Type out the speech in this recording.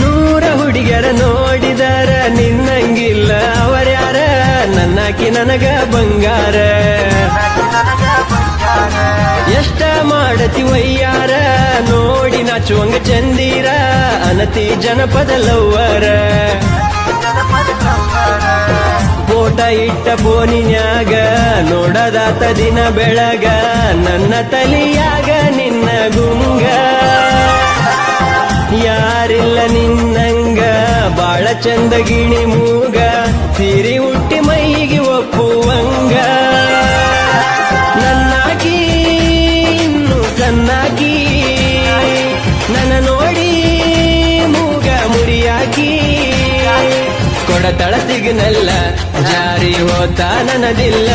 ನೂರ ಹುಡುಗಿಯರ ನೋಡಿದಾರ, ನಿನ್ನಂಗಿಲ್ಲ ಅವರ್ಯಾರ ನನ್ನಾಕಿ ನನಗ ಬಂಗಾರ. ಎಷ್ಟ ಮಾಡತಿ ವಯ್ಯಾರ? ನೋಡಿ ನಾಚುವಂಗ ಚಂದೀರ, ಅನತಿ ಜನಪದ ಲವ್ವರ. ಫೋಟ ಇಟ್ಟ ಫೋನಿನ್ಯಾಗ, ನೋಡದಾತ ದಿನ ಬೆಳಗ, ನನ್ನ ತಲಿಯಾಗ ನಿನ್ನಂಗ, ಬಾಳ ಚಂದ ಗಿಣಿ ಮೂಗ, ಸಿರಿ ಹುಟ್ಟಿ ಮೈಗೆ ಒಪ್ಪುವಂಗ. ನನ್ನಾಗಿ ಇನ್ನು ಸನ್ನಾಗಿ ನನ್ನ ನೋಡಿ ಮೂಗ ಮುರಿಯಾಕಿ. ಕೊಡತಳ ಸಿಗ್ನಲ್ಲ ಜಾರಿ ಹೋತ ನನದಿಲ್ಲ.